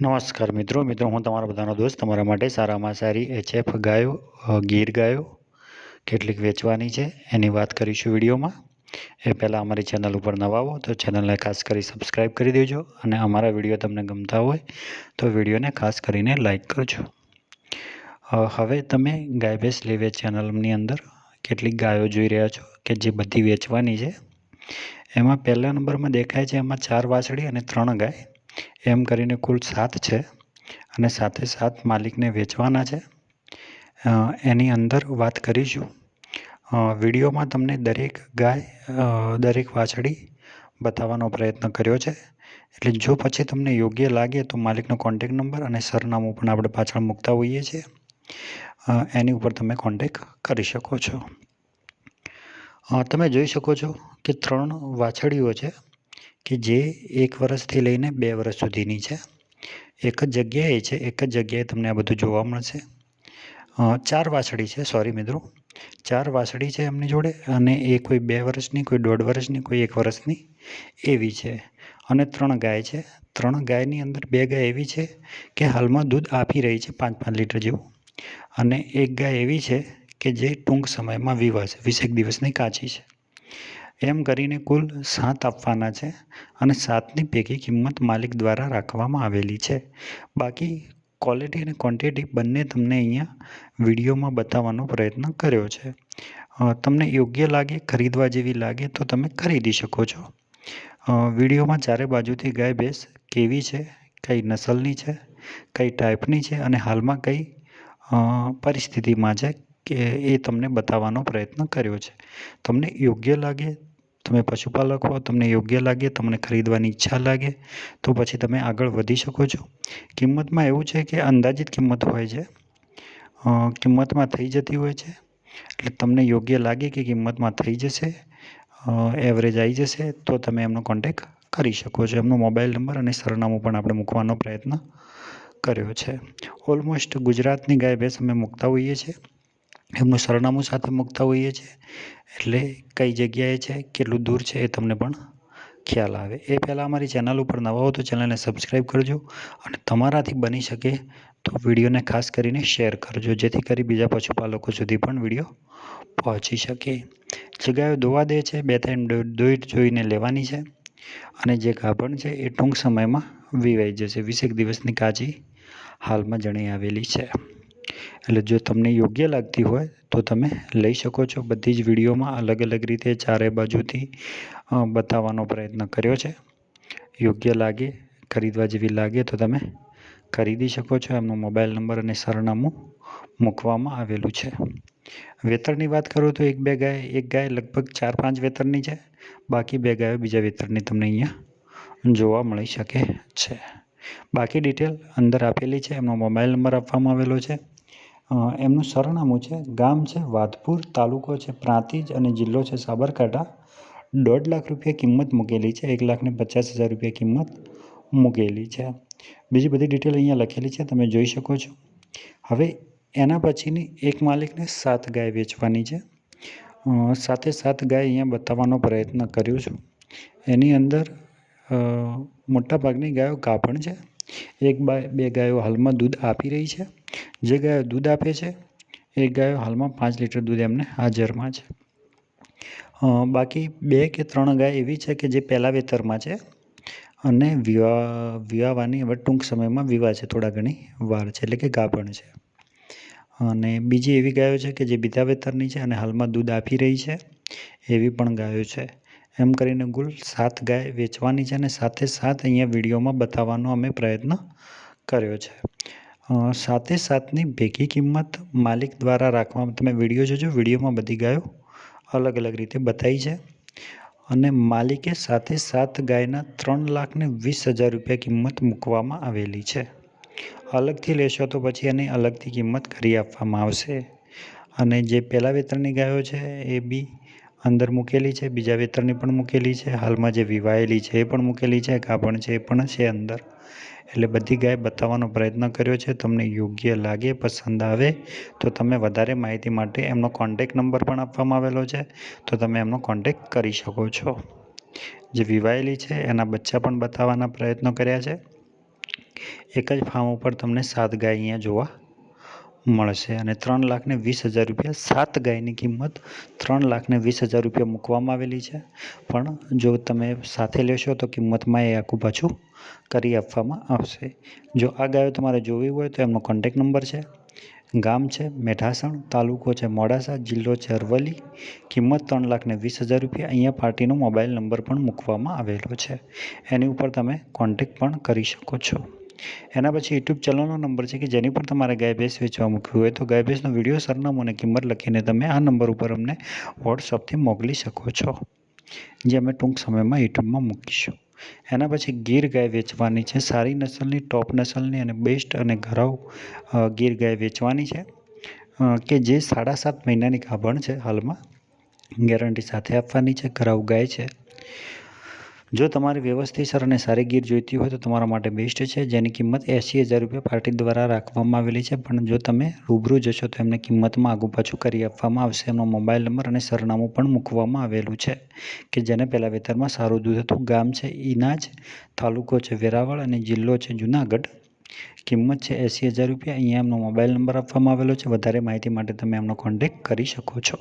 નમસ્કાર મિત્રો મિત્રો, હું તમારો બધાનો દોસ્ત, તમારા માટે સારામાં સારી એચએફ ગાયો ગીર ગાયો કેટલીક વેચવાની છે, એની વાત કરીશું વિડીયોમાં. એ પહેલાં અમારી ચેનલ ઉપર નવા હો તો ચેનલને ખાસ કરી સબસ્ક્રાઈબ કરી દેજો અને અમારા વીડિયો તમને ગમતા હોય તો વિડીયોને ખાસ કરીને લાઈક કરજો. હવે તમે ગાય ભેંસ લેવે ચેનલની અંદર કેટલીક ગાયો જોઈ રહ્યા છો કે જે બધી વેચવાની છે. એમાં પહેલા નંબરમાં દેખાય છે એમાં ચાર વાછડી અને ત્રણ ગાય. એમ કરીને કુલ સાત છે અને સાથે સાત માલિકને વેચવાના છે. એની અંદર વાત કરીશું. વિડીયોમાં તમને દરેક ગાય દરેક વાછડી બતાવવાનો પ્રયત્ન કર્યો છે. એટલે જો પછી તમને યોગ્ય લાગે તો માલિકનો કોન્ટેક નંબર અને સરનામું પણ આપણે પાછળ મૂકતા હોઈએ છીએ. એની ઉપર તમે કોન્ટેક કરી શકો છો. તમે જોઈ શકો છો કે ત્રણ વાછડીઓ છે. કે જે એક વર્ષથી લઈને બે વર્ષ સુધીની છે. એક જ જગ્યાએ છે, એક જ જગ્યાએ તમને આ બધું જોવા મળશે. ચાર વાછડી છે સોરી મિત્રો. ચાર વાછડી છે એમની જોડે અને એ કોઈ બે વર્ષની કોઈ દોઢ વર્ષની કોઈ એક વર્ષની એવી છે. અને ત્રણ ગાય છે. ત્રણ ગાયની અંદર બે ગાય એવી છે કે હાલમાં દૂધ આપી રહી છે પાંચ પાંચ લીટર જેવું. અને એક ગાય એવી છે કે જે ટૂંક સમયમાં વિવાશે વીસેક દિવસની કાચી છે. એમ કરીને કુલ સાત આપવાના છે અને સાતની પૈકી કિંમત માલિક દ્વારા રાખવામાં આવેલી છે. બાકી ક્વોલિટી અને ક્વોન્ટિટી બંને તમને અહીંયા વિડીયોમાં બતાવવાનો પ્રયત્ન કર્યો છે. તમને યોગ્ય લાગે, ખરીદવા જેવી લાગે તો તમે ખરીદી શકો છો. વિડીયોમાં ચારે બાજુથી ગાય, ભેંસ કેવી છે, કઈ નસલની છે, કઈ ટાઈપની છે અને હાલમાં કઈ પરિસ્થિતિમાં છે કે એ તમને બતાવવાનો પ્રયત્ન કર્યો છે. તમને યોગ્ય લાગે તમે પશુપાલક હો, તમને યોગ્ય લાગે, તમને ખરીદવાની ઈચ્છા લાગે, તો પછી તમે આગળ વધી શકો છો. કિંમતમાં એવું છે કે અંદાજિત કિંમત હોય છે. કિંમતમાં થઈ જતી હોય છે. એટલે તમને યોગ્ય લાગે કે કિંમતમાં થઈ જશે એવરેજ આવી જશે, તો તમે એમનો કોન્ટેક કરી શકો છો. એમનો મોબાઈલ નંબર અને સરનામું પણ આપણે મૂકવાનો પ્રયત્ન કર્યો છે. ઓલમોસ્ટ ગુજરાતની ગાય ભેંસ અમે મૂકતા હોઈએ છીએ. એમનું સરનામું સાથે મૂકતા હોઈએ છીએ. એટલે કઈ જગ્યાએ છે, કેટલું દૂર છે એ તમને પણ ખ્યાલ આવે. એ પહેલાં અમારી ચેનલ ઉપર નવા હો તો ચેનલને સબસ્ક્રાઈબ કરજો અને તમારાથી બની શકે તો વિડીયોને ખાસ કરીને શેર કરજો, જેથી કરી બીજા પશુપાલકો સુધી પણ વીડિયો પહોંચી શકે. જે ગાયો દોવા દે છે, બે ત્રણ દોઈ જોઈને લેવાની છે અને જે ગાભણ છે એ ટૂંક સમયમાં વિવાઈ જશે. વીસેક દિવસની કાચી હાલમાં જણી આવેલી છે. એટલે જો તમને યોગ્ય લાગતી હોય તો તમે લઈ શકો છો. બધી જ વિડીયોમાં અલગ અલગ રીતે ચારે બાજુથી બતાવવાનો પ્રયત્ન કર્યો છે. યોગ્ય લાગે, ખરીદવા જેવી લાગે તો તમે ખરીદી શકો છો. એમનો મોબાઈલ નંબર અને સરનામું મૂકવામાં આવેલું છે. વેતરની વાત કરું તો એક બે ગાય, એક ગાય લગભગ ચાર પાંચ વેતરની છે. બાકી બે ગાયો બીજા વેતરની તમને અહીંયા જોવા મળી શકે છે. બાકી ડિટેલ અંદર આપેલી છે. એમનો મોબાઈલ નંબર આપવામાં આવેલો છે. એમનું સરનામું છે, ગામ છે વાધપુર તાલુકો છે, પ્રાંતિજ અને જિલ્લો છે, સાબરકાંઠા. દોઢ લાખ રૂપિયા કિંમત મૂકેલી છે, એક લાખને પચાસ હજાર રૂપિયા કિંમત મૂકેલી છે. બીજી બધી ડિટેલ અહીંયા લખેલી છે, તમે જોઈ શકો છો. હવે એના પછીની એક માલિકને સાત ગાય વેચવાની છે. સાથે સાત ગાય અહીંયા બતાવવાનો પ્રયત્ન કર્યો છું. એની અંદર મોટાભાગની ગાયો ગાભણ છે. એક બા ગાયો હાલમાં દૂધ આપી રહી છે. જે ગાયો દૂધ આપે છે, એ ગાયો હાલમાં પાંચ લીટર દૂધ એમને હાજરમાં છે. બાકી બે કે ત્રણ ગાય એવી છે કે જે પહેલાં વેતરમાં છે અને વિવા વિવાહવાની હવે ટૂંક સમયમાં વિવાહ છે, થોડા ઘણી વાર છે, એટલે કે ગાભણ છે. અને બીજી એવી ગાયો છે કે જે બીજા વેતરની છે અને હાલમાં દૂધ આપી રહી છે, એવી પણ ગાયો છે. એમ કરીને કુલ સાત ગાય વેચવાની છે અને સાથે સાત અહીંયા વિડીયોમાં બતાવવાનો અમે પ્રયત્ન કર્યો છે. સાથે સાથની ભેગી કિંમત માલિક દ્વારા રાખવામાં તમે વીડિયો જોજો, વિડીયોમાં બધી ગાયો અલગ અલગ રીતે બતાવી છે. અને માલિકે સાથે સાત ગાયના ત્રણ લાખને વીસ હજાર રૂપિયા કિંમત મૂકવામાં આવેલી છે. અલગથી લેશો તો પછી એની અલગથી કિંમત કરી આપવામાં આવશે. અને જે પહેલાં વેતરની ગાયો છે એ બી અંદર મૂકેલી છે, બીજા વેતરની પણ મૂકેલી છે, હાલમાં જે વિવાયેલી છે એ પણ મૂકેલી છે ગાભણ છે એ પણ છે અંદર. એટલે બધી ગાય બતાવવાનો પ્રયત્ન કર્યો છે, તમને યોગ્ય લાગે, પસંદ આવે, તો તમે વધારે માહિતી માટે એમનો કોન્ટેક નંબર પણ આપવામાં આવેલો છે, તો તમે એમનો કોન્ટેક કરી શકો છો. જે વિવાયેલી છે, એના બચ્ચા પણ બતાવવાના પ્રયત્નો કર્યા છે. એક જ ફાર્મ ઉપર તમને સાત ગાય અહીંયા જોવા મળશે અને ત્રણ લાખને વીસ હજાર રૂપિયા સાત ગાયની કિંમત ત્રણ લાખને વીસ હજાર રૂપિયા મૂકવામાં આવેલી છે. પણ જો તમે સાથે લેશો તો કિંમતમાં એ આખું પાછું કરી આપવામાં આવશે. જો આ ગાયો તમારે જોવી હોય તો એમનો કોન્ટેક નંબર છે. ગામ છે મેઢાસણ, તાલુકો છે મોડાસા, જિલ્લો છે અરવલ્લી. કિંમત ત્રણ લાખને વીસ હજાર રૂપિયા. અહીંયા પાર્ટીનો મોબાઈલ નંબર પણ મૂકવામાં આવેલો છે. એની ઉપર તમે કોન્ટેક પણ કરી શકો છો. એના પછી યુટ્યુબ ચેનલનો નંબર છે કે જેની પર તમારે ગાય ભેંસ વેચવા મૂકવી હોય તો ગાય ભેંસનો વીડિયો સરનામું અને કિંમત લખીને તમે આ નંબર ઉપર અમને વોટ્સઅપથી મોકલી શકો છો, જે અમે ટૂંક સમયમાં યુટ્યુબમાં મૂકીશું. એના પછી ગીર ગાય વેચવાની છે. સારી નસલની, ટોપ નસલની અને બેસ્ટ અને ઘરાવ ગીર ગાય વેચવાની છે. કે જે સાડા સાત મહિનાની ગાભણ છે હાલમાં. ગેરંટી સાથે આપવાની છે. ઘરાવ ગાય છે. જો તમારે વ્યવસ્થિતસર અને સારી ગીર જોઈતી હોય તો તમારા માટે બેસ્ટ છે. જેની કિંમત એંસી હજાર રૂપિયા પાર્ટી દ્વારા રાખવામાં આવેલી છે. પણ જો તમે રૂબરૂ જશો તો એમને કિંમતમાં આગુ પાછું કરી આપવામાં આવશે. એમનો મોબાઈલ નંબર અને સરનામું પણ મૂકવામાં આવેલું છે કે જેને પહેલાં વેતરમાં સારું દૂધ હતું. ગામ છે ઇનાજ તાલુકો છે, વેરાવળ અને જિલ્લો છે, જુનાગઢ. કિંમત છે એંસી હજાર રૂપિયા. અહીંયા એમનો મોબાઈલ નંબર આપવામાં આવેલો છે. વધારે માહિતી માટે તમે એમનો કોન્ટેક કરી શકો છો.